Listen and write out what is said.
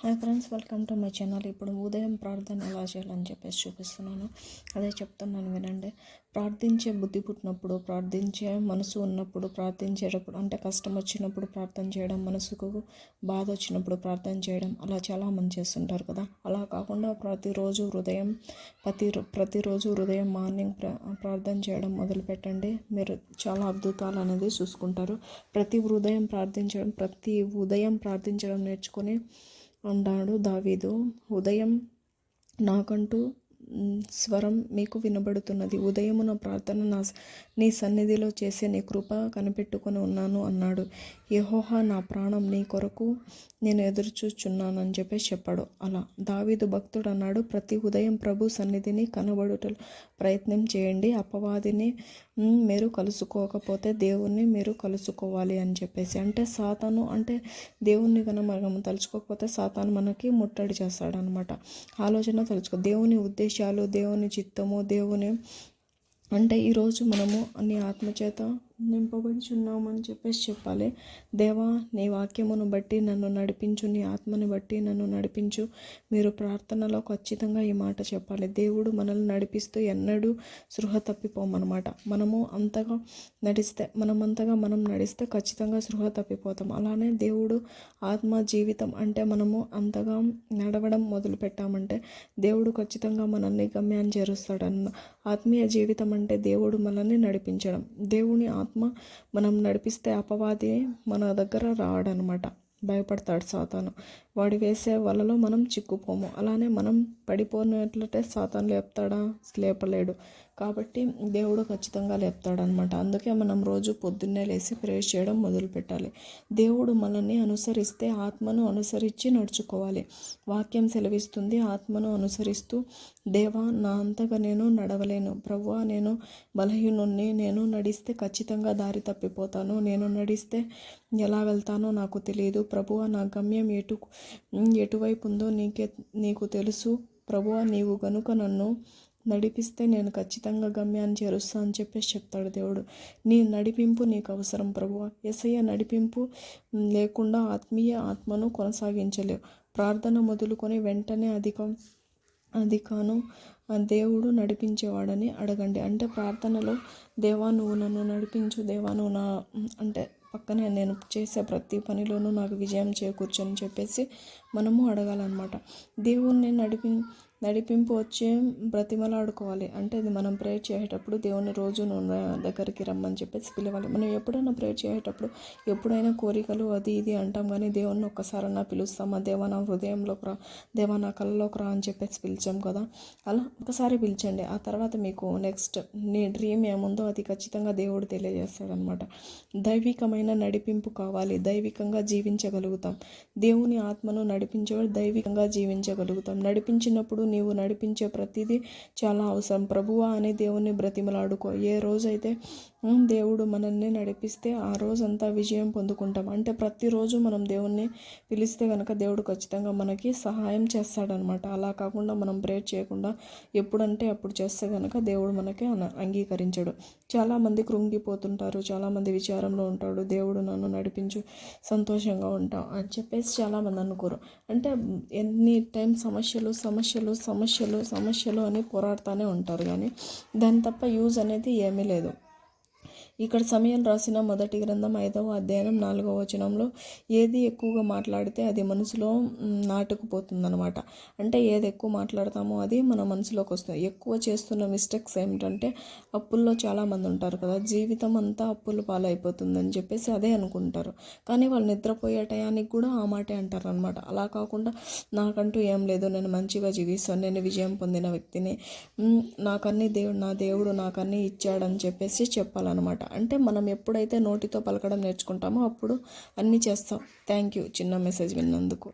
Hi friends welcome to my channel. ఇప్పుడు ఉదయం ప్రార్థన ఎలా చేయాలని చెప్పేసి చూపిస్తున్నాను. అదే చెప్తున్నాను వినండి. ప్రార్థించే బుద్ధి పుట్టినప్పుడు ప్రార్థించే మనసు ఉన్నప్పుడు ప్రార్థించేటప్పుడు అంటే కష్టం వచ్చినప్పుడు ప్రార్థన చేయడం మనసుకు బాధ వచ్చినప్పుడు ప్రార్థన చేయడం అలా చాలామంది చేస్తుంటారు కదా. అలా కాకుండా ప్రతిరోజు హృదయం ప్రతి ప్రతిరోజు హృదయం మార్నింగ్ ప్రార్థన చేయడం మొదలుపెట్టండి. మీరు చాలా అద్భుతాలు అనేది చూసుకుంటారు. ప్రతి హృదయం ప్రార్థించడం ప్రతి ఉదయం ప్రార్థించడం నేర్చుకొని అన్నాడు దావీదు. ఉదయం నాకంటూ స్వరం మీకు వినబడుతున్నది. ఉదయమున ప్రార్థన నా నీ సన్నిధిలో చేసే నీ కృప కనిపెట్టుకొని ఉన్నాను అన్నాడు. యహోహ నా ప్రాణం నీ కొరకు నేను ఎదురుచూచున్నానని చెప్పేసి చెప్పాడు. అలా దావీదు భక్తుడు అన్నాడు ప్రతి ఉదయం ప్రభు సన్నిధిని కనబడుట ప్రయత్నం చేయండి. అపవాదిని మీరు కలుసుకోకపోతే దేవుణ్ణి మీరు కలుసుకోవాలి అని చెప్పేసి. అంటే సాతాను అంటే దేవుణ్ణి కనుక మనం తలుచుకోకపోతే సాతాను మనకి ముట్టడి చేస్తాడనమాట ఆలోచన తలుచుకో దేవుని ఉద్దేశం ఉద్దేశాలు దేవుని చిత్తము దేవుని అంటే ఈరోజు మనము అన్ని ఆత్మచేత నింపబడుచున్నామని చెప్పేసి చెప్పాలి. దేవా నీ వాక్యమును బట్టి నన్ను నడిపించు నీ ఆత్మని బట్టి నన్ను నడిపించు. మీరు ప్రార్థనలో ఖచ్చితంగా ఈ మాట చెప్పాలి. దేవుడు మనల్ని నడిపిస్తూ ఎన్నడూ సృహ తప్పిపోమన్నమాట. మనము అంతగా నడిస్తే మనం అంతగా మనం నడిస్తే ఖచ్చితంగా సృహ తప్పిపోతాం. అలానే దేవుడు ఆత్మ జీవితం అంటే మనము అంతగా నడవడం మొదలు పెట్టామంటే దేవుడు ఖచ్చితంగా మనల్ని గమ్యాన్ని చేరుస్తాడన్న ఆత్మీయ జీవితం అంటే దేవుడు మనల్ని నడిపించడం. దేవుని ఆత్మ మనం నడిపిస్తే అపవాది మన దగ్గర రాడనమాట. భయపడతాడు సాతాను. వాడు వేసే వలలో మనం చిక్కుపోము అలానే మనం పడిపోయినట్లయితే సాతాను లేపుతాడా? లేపలేడు. కాబట్టి దేవుడు ఖచ్చితంగా లేపుతాడనమాట అందుకే మనం రోజు పొద్దున్నే లేచి ప్రేయర్ చేయడం మొదలు పెట్టాలి. దేవుడు మనల్ని అనుసరిస్తే ఆత్మను అనుసరించి నడుచుకోవాలి. వాక్యం సెలవిస్తుంది ఆత్మను అనుసరిస్తూ దేవా నా అంతగా నేను నడవలేను. ప్రవ్వా నేను బలహీనుణ్ణి. నేను నడిస్తే ఖచ్చితంగా దారి తప్పిపోతాను. నేను నడిస్తే ఎలా వెళ్తానో నాకు తెలియదు. ప్రభువ నా గమ్యం ఎటు ఎటువైపు ఉందో నీకే నీకు తెలుసు. ప్రభువ నీవు గనుక నన్ను నడిపిస్తే నేను ఖచ్చితంగా గమ్యాన్ని చేరుస్తా అని చెప్పేసి చెప్తాడు దేవుడు. నీ నడిపింపు నీకు అవసరం ప్రభువ. ఎసయ్య నడిపింపు లేకుండా ఆత్మీయ ఆత్మను కొనసాగించలేవు. ప్రార్థన మొదలుకొని వెంటనే అధికం అధికాను దేవుడు నడిపించేవాడని అడగండి. అంటే ప్రార్థనలో దేవా నువ్వు నన్ను నడిపించు దేవా నువ్వు నా అంటే పక్కనే నేను చేసే ప్రతి పనిలోనూ నాకు విజయం చేకూర్చని చెప్పేసి మనము అడగాలన్నమాట. దేవుణ్ణి నడిపి నడిపింపు వచ్చి బ్రతిమలాడుకోవాలి అంటే అది మనం ప్రేయర్ చేసేటప్పుడు దేవుని రోజు దగ్గరికి రమ్మని చెప్పేసి పిలవాలి. మనం ఎప్పుడైనా ప్రేయర్ చేసేటప్పుడు ఎప్పుడైనా కోరికలు అది ఇది అంటాం కానీ దేవుణ్ణి ఒక్కసారన్నా పిలుస్తామా? దేవా నా హృదయంలోకి రా. దేవా నా కళ్ళలోకి రా అని చెప్పేసి పిలిచాం కదా. అలా ఒకసారి పిలిచండి. ఆ తర్వాత మీకు నెక్స్ట్ నీ డ్రీమ్ ఏముందో అది ఖచ్చితంగా దేవుడు తెలియజేస్తాడనమాట. దైవికమైన నడిపింపు కావాలి. దైవికంగా జీవించగలుగుతాం. దేవుని ఆత్మను నడిపించేవాడు దైవికంగా జీవించగలుగుతాం. నడిపించినప్పుడు నీవు నడిపించే ప్రతిదీ చాలా అవసరం. ప్రభువా అనే దేవుణ్ణి బ్రతిమలాడుకో. ఏ రోజైతే దేవుడు మనల్ని నడిపిస్తే ఆ రోజంతా విజయం పొందుకుంటాం. అంటే ప్రతిరోజు మనం దేవుణ్ణి పిలిస్తే కనుక దేవుడు ఖచ్చితంగా మనకి సహాయం చేస్తాడనమాట. అలా కాకుండా మనం ప్రేర్ చేయకుండా ఎప్పుడంటే అప్పుడు చేస్తే కనుక దేవుడు మనకి అంగీకరించడు. చాలామంది కృంగిపోతుంటారు చాలామంది విచారంలో ఉంటాడు. దేవుడు నన్ను నడిపించు సంతోషంగా ఉంటాం అని చెప్పేసి చాలామంది అనుకోరు. అంటే ఎన్ని టైం సమస్యలు సమస్యలు సమస్యలు సమస్యలు అని పోరాడుతూనే ఉంటారు. కానీ దాని తప్ప యూజ్ అనేది ఏమీ లేదు. ఇక్కడ సమయం రాసిన మొదటి గ్రంథం ఐదవ అధ్యయనం నాలుగవ వచనంలో ఏది ఎక్కువగా మాట్లాడితే అది మనసులో నాటుకుపోతుందనమాట అంటే ఏది ఎక్కువ మాట్లాడతామో అది మన మనసులోకి వస్తుంది. ఎక్కువ చేస్తున్న మిస్టేక్స్ ఏమిటంటే అప్పుల్లో చాలామంది ఉంటారు కదా జీవితం అంతా అప్పులు పాలైపోతుందని చెప్పేసి అదే అనుకుంటారు. కానీ వాళ్ళు నిద్రపోయే టయానికి కూడా ఆ మాటే అంటారు అనమాట అలా కాకుండా నాకంటూ ఏం లేదు నేను మంచిగా జీవిస్తాను నేను విజయం పొందిన వ్యక్తిని నాకన్నీ దేవుడు నా దేవుడు నాకన్నీ ఇచ్చాడని చెప్పేసి చెప్పాలన్నమాట. అంటే మనం ఎప్పుడైతే నోటితో పలకడం నేర్చుకుంటామో అప్పుడు అన్నీ చేస్తాం. థ్యాంక్ యూ చిన్న మెసేజ్ విన్నందుకు.